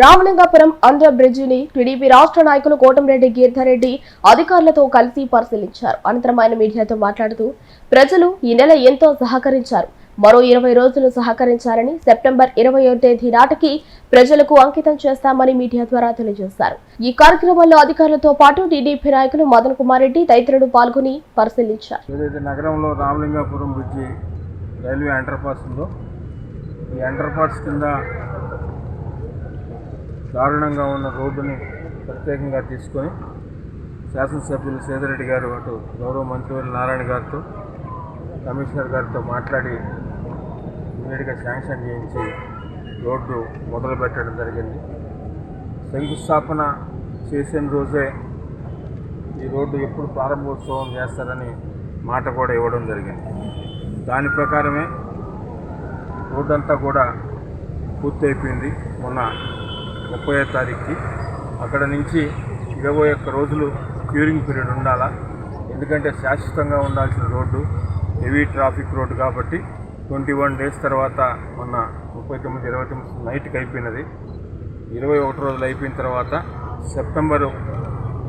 Ramalingapuram under బ్రిడ్జిని TDP రాష్ట్ర నాయకులు కోటంరెడ్డి గీర్ధారెడ్డి అధికారులతో కలిసి పరిశీలించారు. అనంతరం ఆయన మీడియాతో మాట్లాడుతూ ప్రజలు ఈ నెల ఎంతో సహకరించారు. మరో ఇరవై రోజులు సహకరించాలని సెప్టెంబర్ ఇరవై తేదీ నాటికి ప్రజలకు అంకితం చేస్తామని మీడియా ద్వారా తెలియజేశారు. ఈ కార్యక్రమంలో అధికారులతో పాటు టీడీపీ నాయకులు మదన్ కుమార్ రెడ్డి తదితరులు పాల్గొని పరిశీలించారు. ఏదైతే నగరంలో Ramalingapuram bridge railway under pass ఉందో ఈ అండర్ పాస్ కింద దారుణంగా ఉన్న రోడ్డుని ప్రత్యేకంగా తీసుకొని శాసనసభ్యులు సేదరెడ్డి గారు అటు గౌరవ మంత్రివర్యులు నారాయణ గారితో కమిషనర్ గారితో మాట్లాడి ఇమీడియట్గా శాంక్షన్ చేయించి రోడ్డు మొదలు పెట్టడం జరిగింది. శంకుస్థాపన చేసిన రోజే ఈ రోడ్డు ఎప్పుడు ప్రారంభోత్సవం చేస్తారని మాట కూడా ఇవ్వడం జరిగింది. దాని ప్రకారమే రోడ్డంతా కూడా పూర్తయిపోయింది. మొన్న ముప్పై తారీఖుకి. అక్కడ నుంచి ఇరవై ఒక్క రోజులు క్యూరింగ్ పీరియడ్ ఉండాలా? ఎందుకంటే శాశ్వతంగా ఉండాల్సిన రోడ్డు హెవీ ట్రాఫిక్ రోడ్డు కాబట్టి ట్వంటీ వన్ డేస్ తర్వాత మొన్న ముప్పై తొమ్మిది ఇరవై తొమ్మిది నైట్కి అయిపోయినది. ఇరవై ఒకటి రోజులు అయిపోయిన తర్వాత సెప్టెంబరు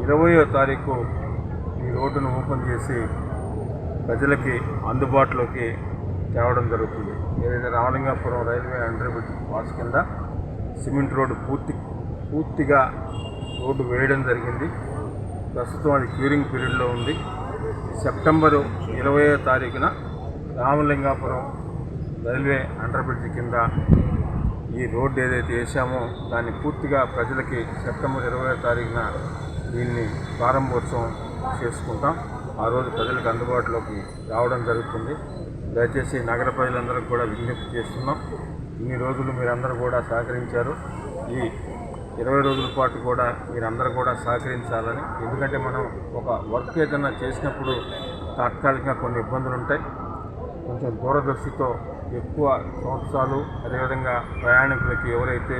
ఇరవయో తారీఖు ఈ రోడ్డును ఓపెన్ చేసి ప్రజలకి అందుబాటులోకి తేవడం జరుగుతుంది. ఏదైతే Ramalingapuram railway under bridge pass కింద సిమెంట్ రోడ్డు పూర్తి పూర్తిగా రోడ్డు వేయడం జరిగింది. ప్రస్తుతం అది క్యూరింగ్ పీరియడ్లో ఉంది. సెప్టెంబరు ఇరవై తారీఖున రామలింగాపురం రైల్వే అండర్ బ్రిడ్జ్ కింద ఈ రోడ్డు ఏదైతే వేసామో దాన్ని పూర్తిగా ప్రజలకి సెప్టెంబర్ ఇరవై తారీఖున దీన్ని ప్రారంభోత్సవం చేసుకుంటాం. ఆ రోజు ప్రజలకు అందుబాటులోకి రావడం జరుగుతుంది. దయచేసి నగర ప్రజలందరికీ కూడా విజ్ఞప్తి చేస్తున్నాం. ఇన్ని రోజులు మీరందరూ కూడా సహకరించారు. ఈ ఇరవై రోజుల పాటు కూడా మీరందరూ కూడా సహకరించాలని. ఎందుకంటే మనం ఒక వర్క్ ఏదైనా చేసినప్పుడు తాత్కాలికంగా కొన్ని ఇబ్బందులు ఉంటాయి. కొంచెం దూరదృష్టితో ఎక్కువ సంవత్సరాలు అదేవిధంగా ప్రయాణికులకి ఎవరైతే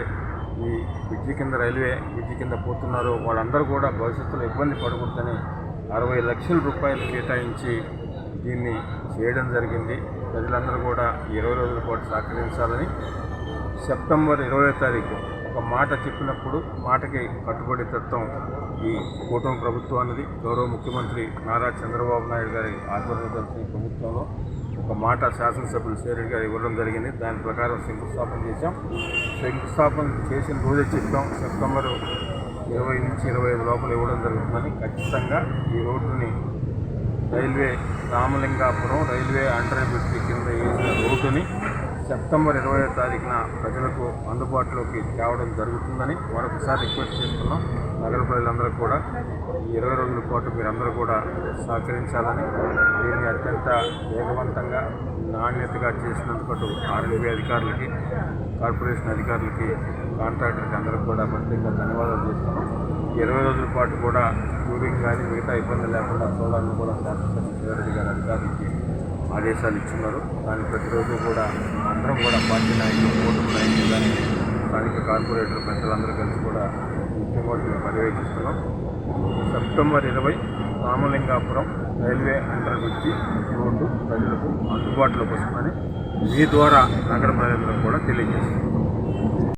ఈ బ్రిడ్జి కింద రైల్వే బ్రిడ్జి కింద పోతున్నారో వాళ్ళందరూ కూడా భవిష్యత్తులో ఇబ్బంది పడకూడదని అరవై లక్షల రూపాయలు కేటాయించి దీన్ని చేయడం జరిగింది. ప్రజలందరూ కూడా ఇరవై రోజుల పాటు సహకరించాలని సెప్టెంబర్ ఇరవై తారీఖు ఒక మాట చెప్పినప్పుడు మాటకి కట్టుబడి తత్వం ఈ కూటమి ప్రభుత్వానికి గౌరవ ముఖ్యమంత్రి నారా చంద్రబాబు నాయుడు గారి ఆధ్వర్యంలో ఈ ప్రభుత్వంలో ఒక మాట శాసనసభ్యులు సేరెడ్డి గారు ఇవ్వడం జరిగింది. దాని ప్రకారం శంకుస్థాపన చేశాం. శంకుస్థాపన చేసిన రోజే చెప్పాం. సెప్టెంబరు ఇరవై నుంచి ఇరవై ఐదు లోపల ఇవ్వడం జరుగుతుందని ఖచ్చితంగా ఈ రోడ్డుని railway Ramalingapuram railway under bridge కింద వేసిన రోడ్డుని సెప్టెంబర్ ఇరవై తారీఖున ప్రజలకు అందుబాటులోకి తేవడం జరుగుతుందని మరొకసారి రిక్వెస్ట్ చేస్తున్నాం. నగర ప్రజలందరూ కూడా ఈ ఇరవై రోజుల పాటు మీరందరూ కూడా సహకరించాలని దీన్ని అత్యంత వేగవంతంగా నాణ్యతగా చేసినందుకు అటు అధికారులకి కార్పొరేషన్ అధికారులకి కాంట్రాక్టర్కి అందరికి కూడా ప్రత్యేక ధన్యవాదాలు చేస్తున్నాం. ఇరవై రోజుల పాటు కూడా టూరింగ్ కానీ మిగతా ఇబ్బంది లేకుండా చూడాలని కూడా శాసనసభ్యులు గారు అధికారికి ఆదేశాలు ఇచ్చున్నారు. దాన్ని ప్రతిరోజు కూడా అందరం కూడా పార్టీ నాయకులు కూటమి నాయకులు కానీ స్థానిక కార్పొరేటర్ పెద్దలందరూ కలిసి కూడా ముఖ్యమంత్రిని పర్యవేక్షిస్తున్నాం. సెప్టెంబర్ ఇరవై Ramalingapuram railway under bridge road ప్రజలకు అందుబాటులోకి వస్తుందని మీ ద్వారా నగర ప్రజలకు కూడా తెలియజేస్తున్నాం.